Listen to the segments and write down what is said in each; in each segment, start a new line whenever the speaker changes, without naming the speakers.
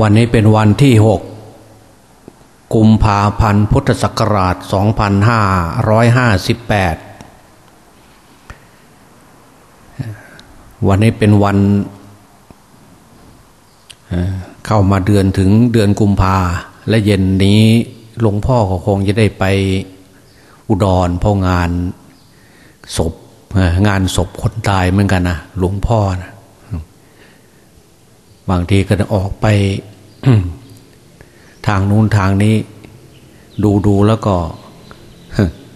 วันนี้เป็นวันที่หกกุมภาพันธ์พุทธศักราช 2558 วันนี้เป็นวันเข้ามาเดือนถึงเดือนกุมภาและเย็นนี้หลวงพ่อก็คงจะได้ไปอุดรเพราะงานศพงานศพคนตายเหมือนกันนะหลวงพ่อนะบางทีก็จะออกไป ทางนู้นทางนี้ ดูดูแล้วก็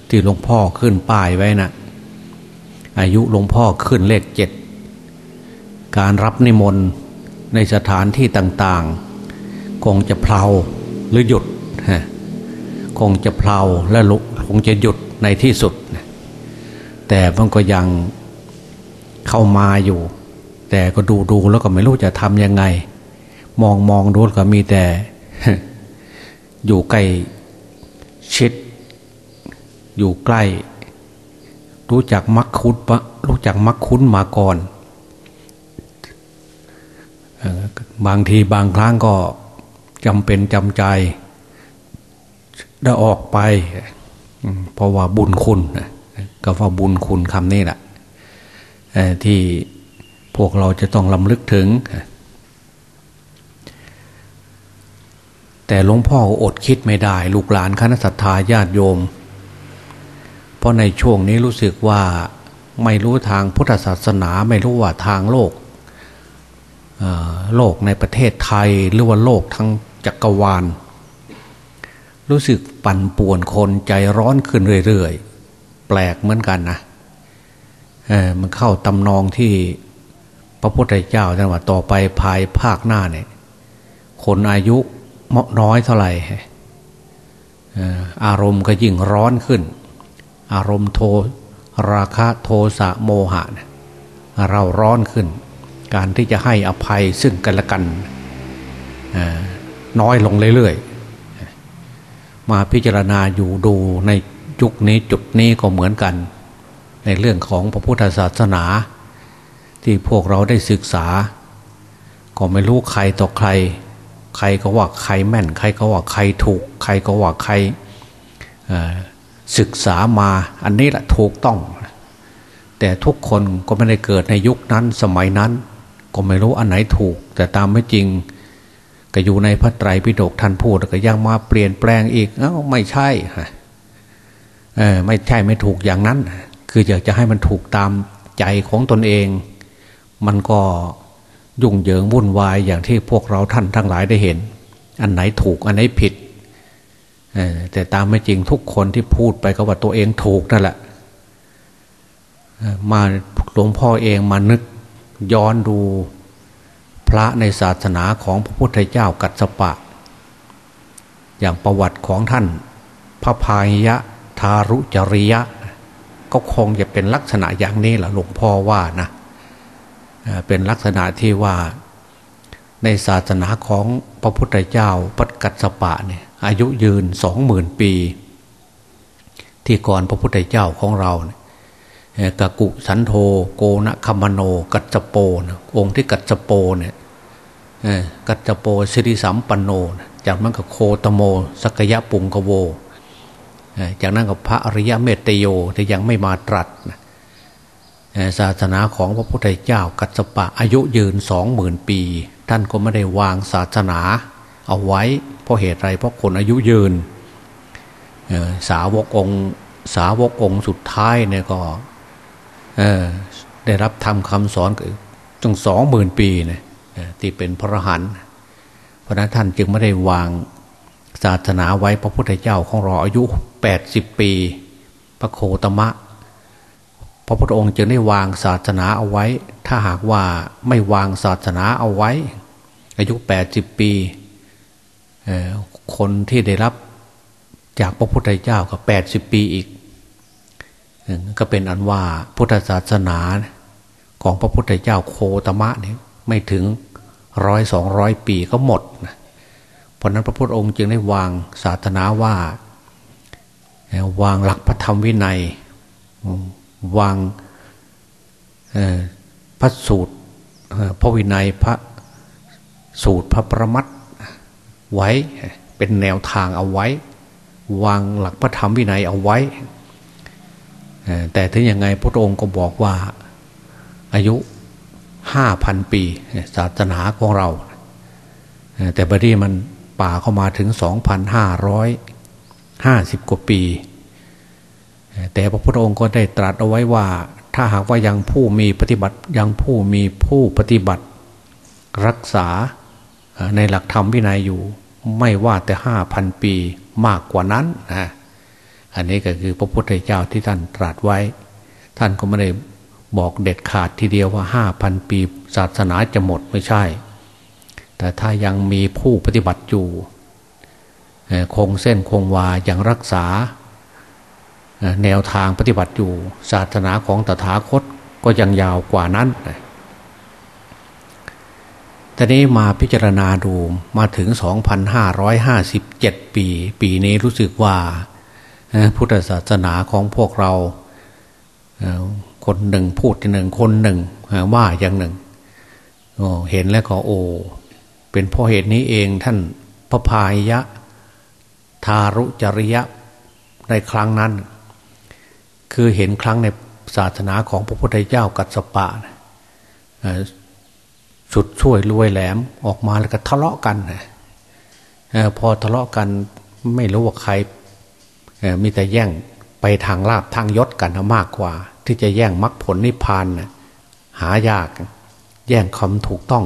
ที่หลวงพ่อขึ้นป้ายไว้นะอายุหลวงพ่อขึ้นเลขเจ็ด การรับนิมนต์ในสถานที่ต่าง ๆ คงจะเพลาหรือหยุดคงจะเพลาและคงจะหยุดในที่สุด แต่มันก็ยังเข้ามาอยู่ แต่ก็ดูดูแล้วก็ไม่รู้จะทำยังไง มองมองดูก็มีแต่ อยู่ใกล้ชิด อยู่ใกล้ รู้จักมักคุ้นปะรู้จักมักคุ้นมาก่อน บางทีบางครั้งก็จำเป็นจำใจได้ออกไป เพราะว่าบุญคุณก็ว่าบุญคุณคำนี้แหละที่พวกเราจะต้องลำลึกถึง แต่หลวงพ่ออดคิดไม่ได้ ลูกหลานคณะสัตยาญาติโยม เพราะในช่วงนี้รู้สึกว่าไม่รู้ทางพุทธศาสนาไม่รู้ว่าทางโลกโลกในประเทศไทยหรือว่าโลกทั้งจักรวาล รู้สึกปั่นป่วนคนใจร้อนขึ้นเรื่อยๆ แปลกเหมือนกันนะมันเข้าตำนองที่พระพุทธเจ้าท่านว่าต่อไปภายภาคหน้าเนี่ยคนอายุ น้อยเท่าไหร่อารมณ์ก็ยิ่งร้อนขึ้น อารมณ์โทราคะโทสะโมหะเราร้อนขึ้น การที่จะให้อภัยซึ่งกันและกันน้อยลงเรื่อยๆมาพิจารณาอยู่ดูในยุคนี้จุดนี้ก็เหมือนกัน ในเรื่องของพระพุทธศาสนา ที่พวกเราได้ศึกษา ก็ไม่รู้ใครต่อใคร ใครก็ว่าใครแม่น ใครก็ว่าใครถูก ใครก็ว่าใครศึกษามาอันนี้แหละถูกต้อง แต่ทุกคนก็ไม่ได้เกิดในยุคนั้นสมัยนั้น ก็ไม่รู้อันไหนถูก แต่ตามไม่จริงก็อยู่ในพระไตรปิฎกท่านพูดก็ยังมาเปลี่ยนแปลงอีกเอ้าไม่ใช่เออไม่ใช่ไม่ถูกอย่างนั้น คืออยากจะให้มันถูกตามใจของตนเอง มันก็ ยุ่งเหยิงวุ่นวายอย่างที่พวกเราท่านทั้งหลายได้เห็น อันไหนถูกอันไหนผิดแต่ตามไม่จริงทุกคนที่พูดไปก็ว่าตัวเองถูกนั่นแหละมาหลวงพ่อเองมานึกย้อนดูพระในศาสนาของพระพุทธเจ้ากัสสปะ อย่างประวัติของท่าน พระพายะทารุจริยะ ก็คงจะเป็นลักษณะอย่างนี้แหละหลวงพ่อว่านะ เป็นลักษณะที่ว่าในศาสนาของพระพุทธเจ้าปัจกัสปะเนี่ยอายุยืนสองหมื่นปี ที่ก่อนพระพุทธเจ้าของเราเนี่ยกกุสันโธโกนะคัมโน กัจจโปนะองค์ที่กัจจโปเนี่ยกัจจโปสิริสัมปันโน จากนั้นก็โคตโมสกยะปุงกโว จากนั้นก็พระอริยเมตโยที่ยังไม่มาตรัสนะ ศาสนาของพระพุทธเจ้ากัสปะอายุยืนสองหมื่นปี ท่านก็ไม่ได้วางศาสนาเอาไว้ เพราะเหตุไรเพราะคนอายุยืนสาวกองสาวกองสุดท้ายเนี่ยก็ได้รับทำคำสอนจงสองหมื่นปีเนี่ยที่เป็นพระหันเพราะนั้นท่านจึงไม่ได้วางศาสนาไว้พระพุทธเจ้าของเราอายุแปดสิบปี พระโคตมะ พระพุทธองค์จึงได้วางศาสนาเอาไว้ ถ้าหากว่าไม่วางศาสนาเอาไว้ อายุแปดสิบปี คนที่ได้รับจากพระพุทธเจ้าก็แปดสิบปีอีก ก็เป็นอันว่าพุทธศาสนาของพระพุทธเจ้าโคตมะเนี่ยไม่ถึงร้อยสองร้อยปีก็หมดนะเพราะนั้นพระพุทธองค์จึงได้วางศาสนาว่า วางหลักพระธรรมวินัย วางพระสูตรพระวินัยพระสูตรพระประมัตไว้เป็นแนวทางเอาไว้ วางหลักพระธรรมวินัยเอาไว้แต่ถึงยังไงพระองค์ก็บอกว่าอายุห้าพันปีศาสนาของเรา แต่บัดนี้มันป่าเข้ามาถึงสองพันห้าร้อยห้าสิบกว่าปี แต่พระพุทธองค์ก็ได้ตรัสเอาไว้ว่า ถ้าหากว่ายังผู้มีปฏิบัติยังผู้มีผู้ปฏิบัติ รักษาในหลักธรรมวินัยอยู่ ไม่ว่าแต่ห้าพันปีมากกว่านั้นนะอันนี้ก็คือพระพุทธเจ้าที่ท่านตรัสไว้ ท่านก็ไม่ได้บอกเด็ดขาดทีเดียวว่าห้าพันปีศาสนาจะหมดไม่ใช่ แต่ถ้ายังมีผู้ปฏิบัติอยู่คงเส้นคงวายังรักษา แนวทางปฏิบัติอยู่ศาสนาของตถาคตก็ยังยาวกว่านั้นทีนี้มาพิจารณาดูมาถึง 2,557 ปี ปีนี้รู้สึกว่าพุทธศาสนาของพวกเราคนหนึ่งพูดอย่างหนึ่งคนหนึ่งว่าอย่างหนึ่งเห็นแล้วก็โอ้เป็นเพราะเหตุนี้เองท่านพระพายะ ทารุจริยะในครั้งนั้น คือเห็นครั้งในศาสนาของพระพุทธเจ้ากัสปะสุดช่วยรวยแหลมออกมาแล้วก็ทะเลาะกันพอทะเลาะกันไม่รู้ว่าใครมีแต่แย่งไปทางลาบทางยศกันมากกว่า ที่จะแย่งมรรคผลนิพพานหายาก แย่งคำถูกต้อง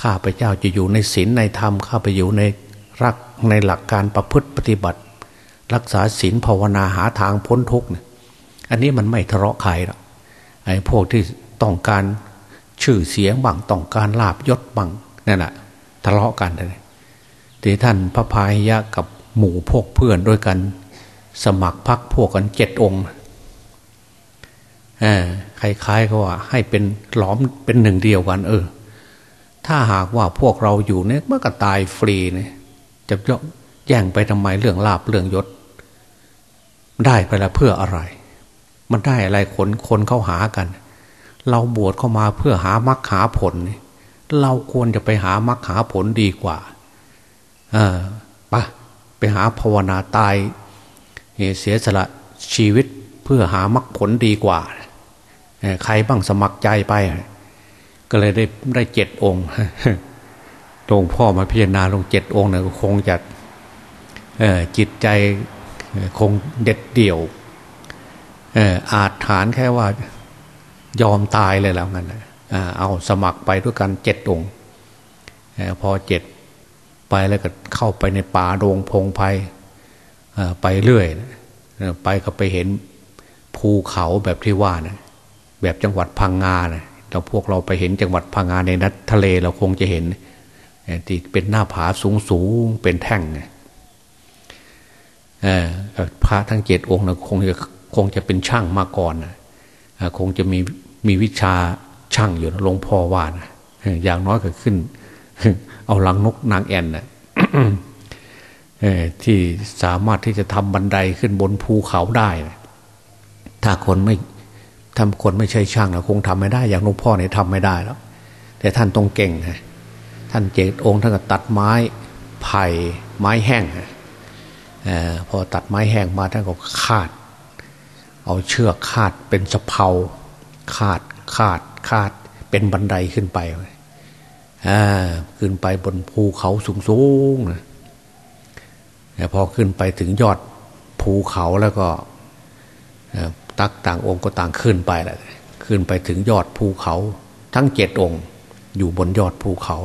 ข้าพเจ้าจะอยู่ในศีลในธรรมข้าไปอยู่ในรักในหลักการประพฤติปฏิบัติ รักษาศีลภาวนาหาทางพ้นทุกข์เนี่ย อันนี้มันไม่ทะเลาะใครหรอกไอ้พวกที่ต้องการชื่อเสียงบังต้องการลาบยศบังนั่นแหละทะเลาะกันเลยที่ท่านพระพายยะกับหมู่พวกเพื่อนด้วยกัน สมัครพักพวกกันเจ็ดองค์คล้ายๆก็ว่า ให้เป็นหลอมเป็นหนึ่งเดียวกัน เออ ถ้าหากว่าพวกเราอยู่เนี่ยเมื่อก็ตายฟรีเนี่ยจะแย่งไปทำไมเรื่องลาบเรื่องยศ ได้ไปแล้วเพื่ออะไร มันได้อะไรคนคนเข้าหากัน เราบวชเข้ามาเพื่อหามรรคหาผล เราควรจะไปหามรรคหาผลดีกว่า เออปะไปหาภาวนาตายเสียสละชีวิตเพื่อหามรรคผลดีกว่า ใครบ้างสมัครใจไป ก็เลยได้ได้เจ็ดองค์หลวงพ่อมาพิจารณาลงเจ็ดองค์เนี่ยคงจะจิตใจคงเด็ดเดี่ยว อาจฐานแค่ว่ายอมตายเลยแล้วงั้นเอาสมัครไปด้วยกันเจ็ดองค์พอเจ็ดไปแล้วก็เข้าไปในป่าโรงพงไพไปเรื่อยไปก็ไปเห็นภูเขาแบบที่ว่านะแบบจังหวัดพังงานะแต่พวกเราไปเห็นจังหวัดพังงาในนัดทะเลเราคงจะเห็นที่เป็นหน้าผาสูงสูงเป็นแท่งพระทั้งเจ็ดองค์นะคงจะ คงจะเป็นช่างมาก่อนนะคงจะมีมีวิชาช่างอยู่หลวงพ่อว่านะอย่างน้อยก็ขึ้น เอาลังนกนางแอ่นนะที่สามารถที่จะทำบันไดขึ้นบนภูเขาได้ถ้าคนไม่ทำคนไม่ใช่ช่างนะคงทำไม่ได้ อย่างหลวงพ่อเนี่ยทำไม่ได้แล้ว แต่ท่านต้องเก่งฮะท่านเจตองค์ท่านก็ตัดไม้ไผ่ไม้แห้งอพอตัดไม้แห้งมาท่านก็คาด เอาเชือกคาดเป็นสะเพาคาดคาดคาดเป็นบันไดขึ้นไปอขึ้นไปบนภูเขาสูงๆนะพอขึ้นไปถึงยอดภูเขาแล้วก็ตักต่างองค์ก็ต่างขึ้นไปแหละขึ้นไปถึงยอดภูเขา ทั้งเจ็ดองค์ อยู่บนยอดภูเขา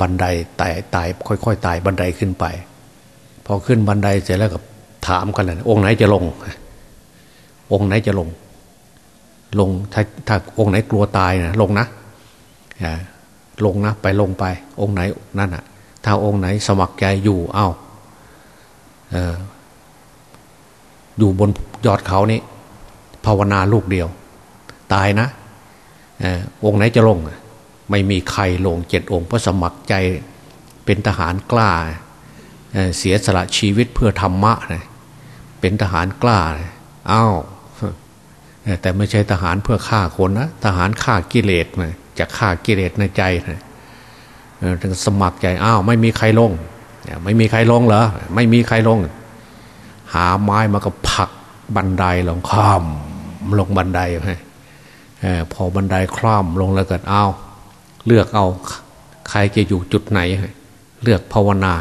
บันไดไต่ไต่ค่อยๆไต่บันไดขึ้นไป พอขึ้นบันไดเสร็จแล้วก็ถามกันเลยองค์ไหนจะลง องค์ไหนจะลง ลงถ้าถ้าองค์ไหนกลัวตายนะลงนะลงนะไปลงไป องค์ไหนนั่นอะถ้าองค์ไหนสมัครใจอยู่เอา้าอยู่บนยอดเขานี้ภาวนาลูกเดียว ตายนะอองค์ไหนจะลง ไม่มีใครลงเจ็ดองค์เพราะสมัครใจเป็นทหารกล้าเเสียสละชีวิตเพื่อธรรมะนะเป็นทหารกล้าอ้าว แต่ไม่ใช่ทหารเพื่อฆ่าคนนะทหารฆ่ากิเลสนะจะฆ่ากิเลสในใจนะสมัครใจอ้าวไม่มีใครลง ไม่มีใครลงเหรอไม่มีใครลง หาไม้มาก็ผักบันไดลงข้ามลงบันไดให้พอบันไดคล่อมลงแล้วเก็เอาเลือกเอาใครจะอยู่จุดไหน เลือกภาวนา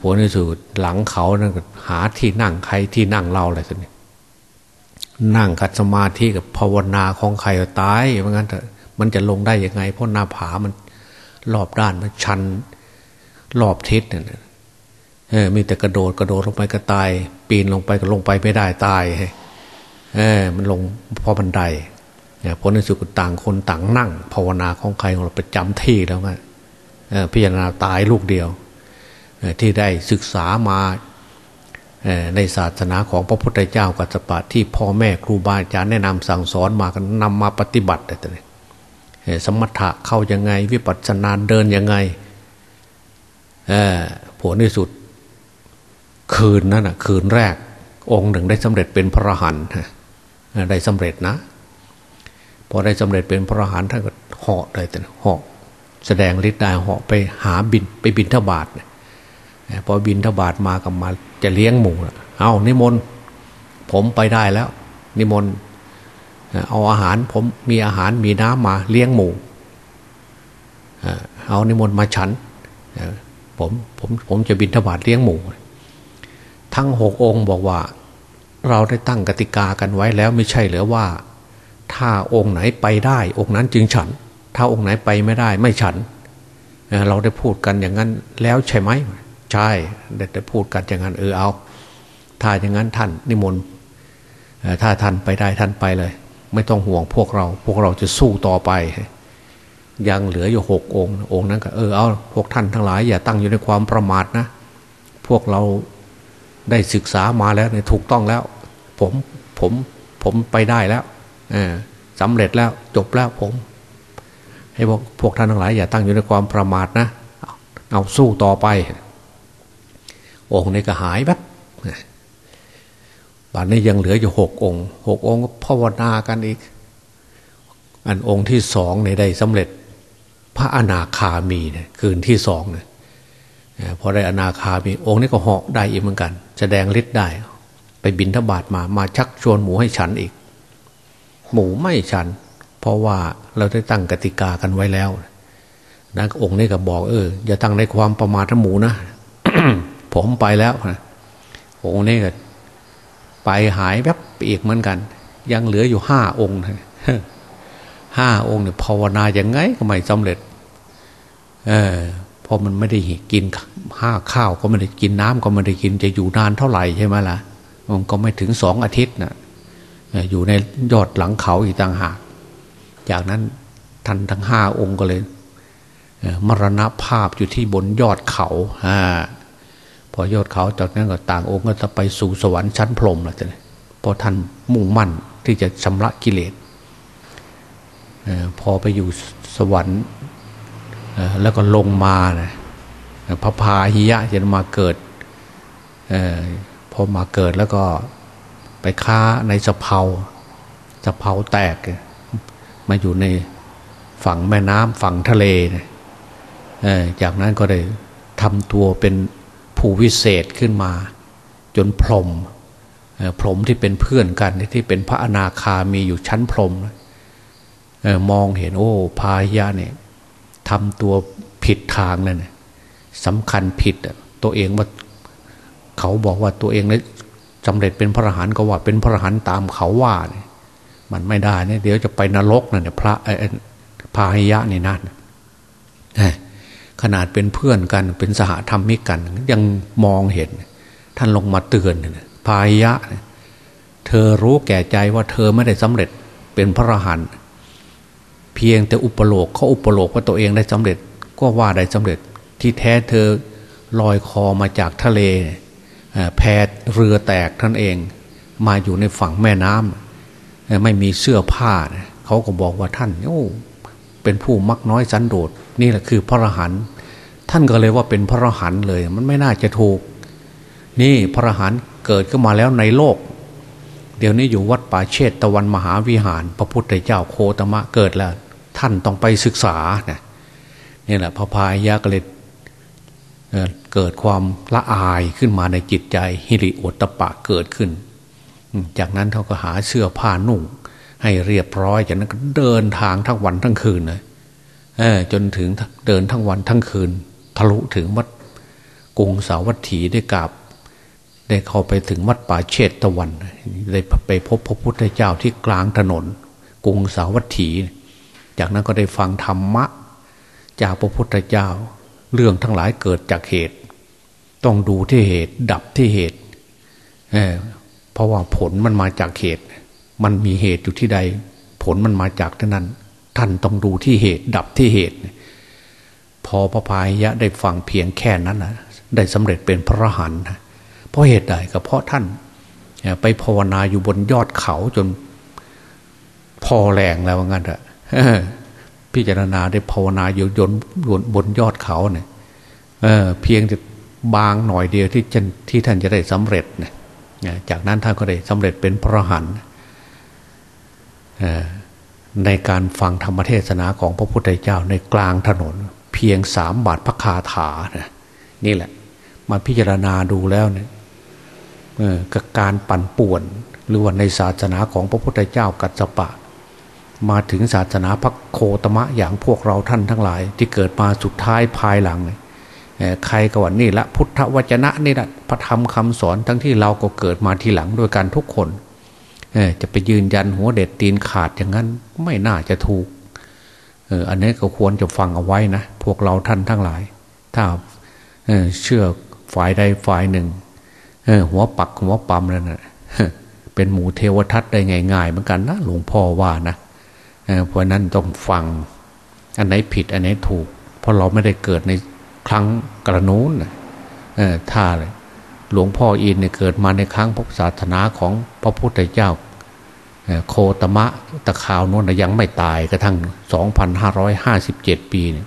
ผลในสุดหลังเขานั่นหาที่นั่งใครที่นั่งเราอะไรสักนี่ นั่งกัดสมาธิกับภาวนาของใครตายเพราะงั้นมันจะลงได้ยังไง เพราะหน้าผามันรอบด้านมันชันรอบทิศเนี่ยเออมีแต่กระโดดกระโดดลงไปก็ตาย ปีนลงไปก็ลงไปไม่ได้ตายเออมันลงเพราะบันไดเนี่ยผลในสุดต่างคนต่างนั่ง ภาวนาของใครของเราประจำที่แล้วไงพิจารณาตายลูกเดียวที่ได้ศึกษามา ในศาสนาของพระพุทธเจ้ากัสปะที่พ่อแม่ครูบาอาจารย์แนะนำสั่งสอนมากันนำมาปฏิบัติแต่เนี่ยสมถะเข้ายังไง วิปัสสนาเดินยังไงผลที่สุด คืนนั้นนะคืนแรก องค์หนึ่งได้สำเร็จเป็นพระหันได้สำเร็จนะ พอได้สำเร็จเป็นพระหันท่านก็เหาะเลยแต่เหาะแสดงฤทธิ์ได้เหาะไปหาบินไปบินทบาทพอบินทบาทมากับมา จะเลี้ยงหมูเอานิมนต์ผมไปได้แล้ว นิมนต์เอาอาหารผมมีอาหารมีน้ำมาเลี้ยงหมูเอานิมนต์มาฉันผมผมผมจะบินทบาทเลี้ยงหมู ทั้งหกองค์บอกว่า เราได้ตั้งกติกากันไว้แล้วไม่ใช่หรือว่า ถ้าองค์ไหนไปได้ องค์นั้นจึงฉัน ถ้าองค์ไหนไปไม่ได้ ไม่ฉัน เราได้พูดกันอย่างนั้นแล้วใช่ไหม ใช่ได้ได้พูดกันอย่างนั้นเออเอาถ้าอย่างนั้นท่านนิมนต์ถ้าท่านไปได้ท่านไปเลย ไม่ต้องห่วงพวกเรา พวกเราจะสู้ต่อไป ยังเหลืออยู่หกองค์ องค์นั้นก็เออเอาพวกท่านทั้งหลายอย่าตั้งอยู่ในความประมาทนะ พวกเราได้ศึกษามาแล้วเนี่ยถูกต้องแล้ว ผมผมผมไปได้แล้วสำเร็จแล้วจบแล้วผม ให้พวกพวกท่านทั้งหลายอย่าตั้งอยู่ในความประมาทนะ เอาสู้ต่อไป องค์นี้ก็หายแบบบัดนี้ยังเหลืออยู่หกองค์หกองค์ก็ภาวนากันอีก อันองค์ที่สองในได้สำเร็จ พระอนาคามีเนี่ยคืนที่สองเนี่ยพอได้อนาคามีองค์นี้ก็เหาะได้อีกเหมือนกัน แสดงฤทธิ์ได้ ไปบินทบาทมามาชักชวนหมูให้ฉันอีก หมูไม่ฉัน เพราะว่าเราได้ตั้งกติกากันไว้แล้วนะองค์นี้ก็บอกเอออย่าตั้งในความประมาทหมูนะ ผมไปแล้วนะองค์นี้ก็ไปหายแบบอีกเหมือนกัน ยังเหลืออยู่ห้าองค์ห้าองค์เนี่ยภาวนาอย่างไงก็ไม่สำเร็จ เออพอมันไม่ได้กินห้าข้าวก็ไม่ได้กินน้ำก็ไม่ได้กินจะอยู่นานเท่าไหร่ใช่ไหมล่ะมันก็ไม่ถึงสองอาทิตย์นะอยู่ในยอดหลังเขาอีกต่างหาก จากนั้นท่านทั้งห้าองค์ก็เลยมรณภาพอยู่ที่บนยอดเขาอ่า พอยอดเขาจากนั้นก็ต่างองค์ก็จะไปสู่สวรรค์ชั้นพรหมแล้วจ้ะเพราะท่านมุ่งมั่นที่จะชำระกิเลสพอไปอยู่สวรรค์แล้วก็ลงมานะพระพาหิยะจะมาเกิดอพอมาเกิดแล้วก็ไปค้าในสะเพาสะเพาแตก มาอยู่ในฝั่งแม่น้ำฝั่งทะเลนะจากนั้นก็ได้ทำตัวเป็น ผู้วิเศษขึ้นมา จนพรมพรมที่เป็นเพื่อนกันที่เป็นพระอนาคามีอยู่ชั้นพรมมองเห็นโอ้พายะเนี่ยทำตัวผิดทางนั่นสำคัญผิดตัวเองว่าเขาบอกว่าตัวเองเนี่ยสำเร็จเป็นพระอรหันต์ก็ว่าเป็นพระอรหันต์ตามเขาว่าเนี่ยมันไม่ได้เนี่ยเดี๋ยวจะไปนรกนั่นเนี่ยพระพายะนี่นั่น ขนาดเป็นเพื่อนกันเป็นสหธรรมิกกัน ยังมองเห็น ท่านลงมาเตือนพายะ เธอรู้แก่ใจว่าเธอไม่ได้สำเร็จเป็นพระอรหันต์เพียงแต่อุปโลกเขาอุปโลกว่าตัวเองได้สำเร็จก็ว่าได้สำเร็จที่แท้เธอลอยคอมาจากทะเลแพเรือแตกท่านเอง มาอยู่ในฝั่งแม่น้ำไม่มีเสื้อผ้าเขาก็บอกว่าท่านโอ้เป็นผู้มักน้อยสันโดษ นี่แหละคือพระรหันต์ท่านก็เลยว่าเป็นพระรหันต์เลย มันไม่น่าจะถูก นี่พระรหันต์เกิดขึ้นมาแล้วในโลก เดี๋ยวนี้อยู่วัดป่าเชตตะวันมหาวิหาร พระพุทธเจ้าโคตมะเกิดแล้ว ท่านต้องไปศึกษานะนี่แหละพระพายยะกเลยเกิดความละอายขึ้นมาในจิตใจฮิริโอตปะเกิดขึ้น จากนั้นเขาก็หาเสื้อผ้านุ่ง ให้เรียบร้อยจากนั้นก็เดินทางทั้งวันทั้งคืนเลย จนถึงเดินทั้งวันทั้งคืน ทะลุถึงวัดกรุงสาวัตถีได้กราบ ได้เข้าไปถึงวัดป่าเชตตะวันได้ไปพบพระพุทธเจ้าที่กลางถนน กรุงสาวัตถี จากนั้นก็ได้ฟังธรรมะ จากพระพุทธเจ้า เรื่องทั้งหลายเกิดจากเหตุ ต้องดูที่เหตุดับที่เหตุเเพราะว่าผลมันมาจากเหตุ มันมีเหตุอยู่ที่ใด ผลมันมาจากที่นั้น ท่านต้องดูที่เหตุ ดับที่เหตุ พอพระพายยะได้ฟังเพียงแค่นั้นนะได้สำเร็จเป็นพระหันเพราะเหตุใดก็เพราะท่าน ไปภาวนาอยู่บนยอดเขาจนพอแรงแล้วงั้นอะพิจารณาได้ภาวนาอยู่ยนบนยอดเขาเนี่ยเเพียงจะบางหน่อยเดียวที่ที่ท่านจะได้สำเร็จเนี่ยจากนั้นท่านก็ได้สำเร็จเป็นพระหัน ในการฟังธรรมเทศนาของพระพุทธเจ้าในกลางถนน เพียงสามบาทพระคาถานะนี่แหละ มาพิจารณาดูแล้วเนี่ยกับการปั่นป่วน หรือว่าในศาสนาของพระพุทธเจ้ากัจจปะ มาถึงศาสนาพระโคตมะอย่างพวกเราท่านทั้งหลาย ที่เกิดมาสุดท้ายภายหลังใครก็ว่านี่ละพุทธวจนะนี่แหละพระธรรมคำสอนทั้งที่เราก็เกิดมาทีหลังด้วยกันทุกคน จะไปยืนยันหัวเด็ดตีนขาดอย่างนั้นไม่น่าจะถูกอันนี้ก็ควรจะฟังเอาไว้นะ พวกเราท่านทั้งหลาย ถ้าเชื่อฝ่ายใดฝ่ายหนึ่งหัวปักหัวปั๊มนั่นนะเป็นหมูเทวทัตได้ง่าย ๆ เหมือนกันนะหลวงพ่อว่านะเพราะนั้นต้องฟัง อันไหนผิดอันไหนถูก เพราะเราไม่ได้เกิดในครั้งกระนู้นถ้าเลย หลวงพ่ออินเนี่ยเกิดมาในครั้งพบศาสนาของพระพุทธเจ้าโคตมะตะขาวนู้นยังไม่ตายกระทั่ง 2,557 ปีเนี่ย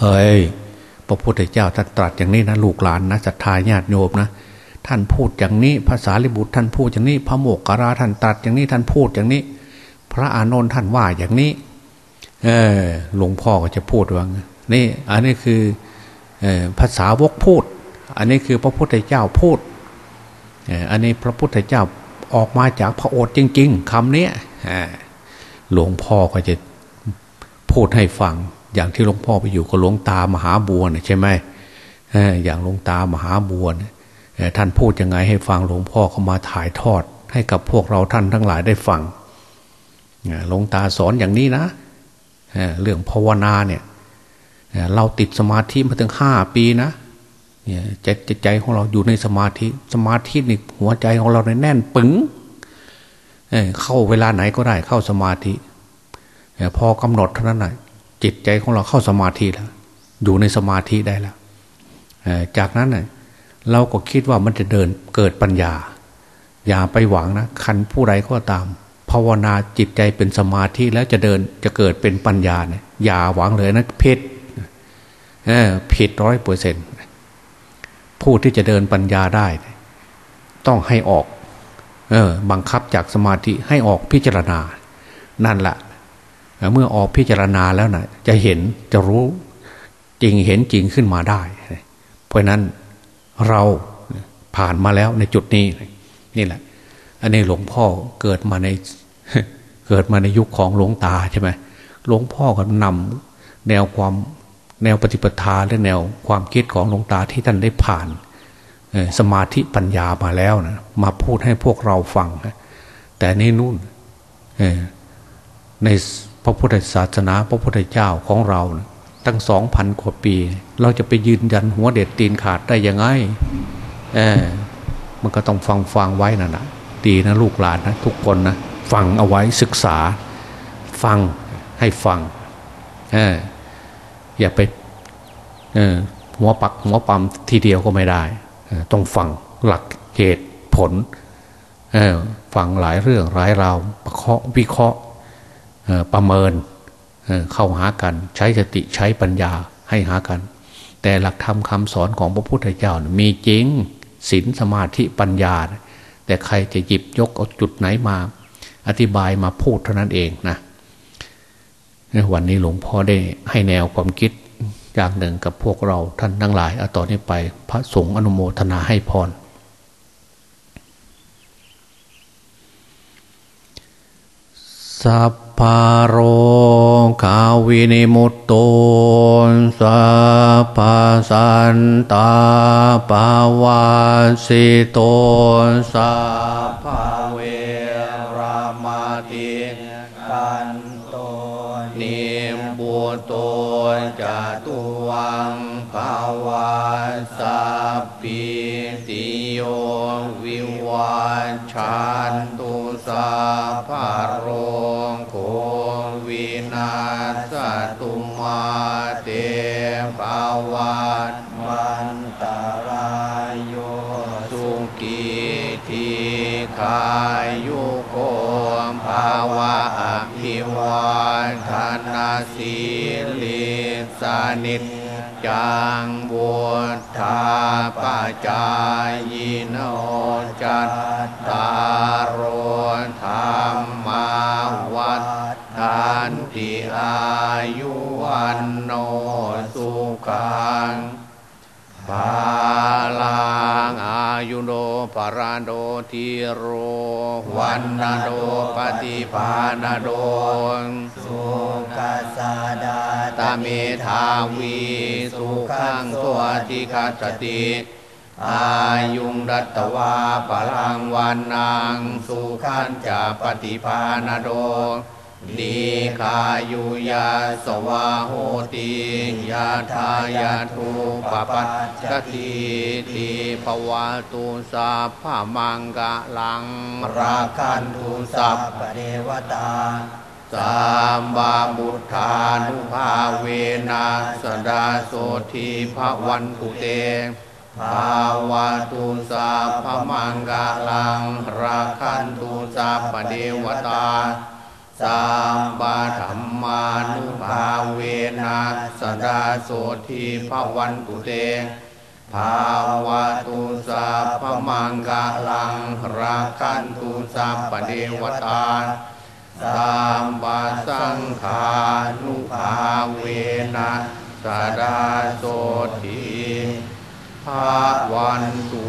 เฮ้ยพระพุทธเจ้าท่านตรัสอย่างนี้นะลูกหลานนะศรัทธาญาติโยมนะท่านพูดอย่างนี้ภาษาลิบุตรท่านพูดอย่างนี้ พระโมกขราท่านตรัสอย่างนี้ท่านพูดอย่างนี้ พระอานนท์ท่านว่าอย่างนี้ เออหลวงพ่อก็จะพูดว่านี่อันนี้คือภาษาวกพูด อันนี้คือพระพุทธเจ้าพูดอันนี้พระพุทธเจ้าออกมาจากพระโอษฐ์จริง ๆคำนี้หลวงพ่อก็จะพูดให้ฟัง อย่างที่หลวงพ่อไปอยู่กับหลวงตามหาบัวใช่ไหมอย่างหลวงตามหาบัวท่านพูดยังไงให้ฟังหลวงพ่อเขามาถ่ายทอด ให้กับพวกเราท่านทั้งหลายได้ฟังหลวงตาสอนอย่างนี้นะเรื่องภาวนาเนี่ยเราติดสมาธิมาถึงห้าปีนะ เนี่ยใจใจของเราอยู่ในสมาธิสมาธินี่หัวใจของเราในแน่นปึงเเข้าเวลาไหนก็ได้เข้าสมาธิพอกำหนดเท่านั้นแหะจิตใจของเราเข้าสมาธิแล้วอยู่ในสมาธิได้แล้วจากนั้นเน่ยเราก็คิดว่ามันจะเดินเกิดปัญญา อย่าไปหวังนะคันผู้ใดก็ตามภาวนาจิตใจเป็นสมาธิแล้วจะเดินจะเกิดเป็นปัญญาเนี่ยอย่าหวังเลยนะเพชรผิดร้อยเปอร์เซ็นต์ ผู้ที่จะเดินปัญญาได้ ต้องให้ออกเออบังคับจากสมาธิให้ออกพิจารณา นั่นแหละเมื่อออกพิจารณาแล้วนะจะเห็นจะรู้จริงเห็นจริงขึ้นมาได้ เพราะนั้นเราผ่านมาแล้วในจุดนี้นี่แหละ อันนี้หลวงพ่อเกิดมาในเกิดมาในยุคของหลวงตาใช่ไหมหลวงพ่อก็นำแนวความ แนวปฏิปทาและแนวความคิดของหลวงตาที่ท่านได้ผ่านสมาธิปัญญามาแล้วนะมาพูดให้พวกเราฟังแต่นี่นู่นในพระพุทธศาสนาพระพุทธเจ้าของเรานะตั้งสองพันกว่าปี เราจะไปยืนยันหัวเด็ดตีนขาดได้ยังไงเออมันก็ต้องฟังฟังไว้นะนะดีนะลูกหลานนะทุกคนนะฟังเอาไว้ศึกษา ฟังให้ฟังเออ อย่าไปหัวปักหัวปั๊มทีเดียวก็ไม่ได้ต้องฟังหลักเหตุผลฟังหลายเรื่องหลายราวประเคาะวิเคราะห์ประเมินเข้าหากันใช้สติใช้ปัญญาให้หากัน แต่หลักธรรมคำสอนของพระพุทธเจ้ามีจริงศีลสมาธิปัญญา แต่ใครจะหยิบยกเอาจุดไหนมา อธิบายมาพูดเท่านั้นเองนะ
วันนี้หลวงพ่อได้ให้แนวความคิดอย่างหนึ่งกับพวกเราท่านทั้งหลายเอาต่อนนี้ไป พระสงฆ์อนุโมทนาให้พรสัพพโรคาวินิมุตโตสัพพสันตาปาวาสิโตสัพ โตจตุวังภาวาสัพพิติโยวิวัชชันตุสัพพโรโควินาสตุมาเตภวัตวันตารายโยสุขีทีขายุโกภาวะอภิวา ทนาสีลิสานิจจังบุตธาปจายโนจัตตารโอธรรมาวัฏทานติอายุวันโนสุขังภาลังอายุโนปราโดทิโรวันนาโดปฏิภาณโด
สุกัสสะดา
ตาเมทาวีสุขังตัวทิคัสติอายุงรัตวาปลังวันนางสุขันจะปฏิภาณโดดีคายุยาสวาโหติยาทายาทูปปัจจติทีปวาตุสัพพมังกะลัง
ราคันตุสัพเทวตา
สัมบาบุทานุภาเวนะสดาโสทีภวันตุเตภาวะตุสัพมังกะลังราคันตุสัพพเดวตาสัมบาธรรมานุภาเวนะสดาโสทีภวันตุเตภาวะตุสัพมังกะลังราคันตุสัพพเดวตา ตามปะสังขานุภาเวนะสดาโสทีภาวันตุ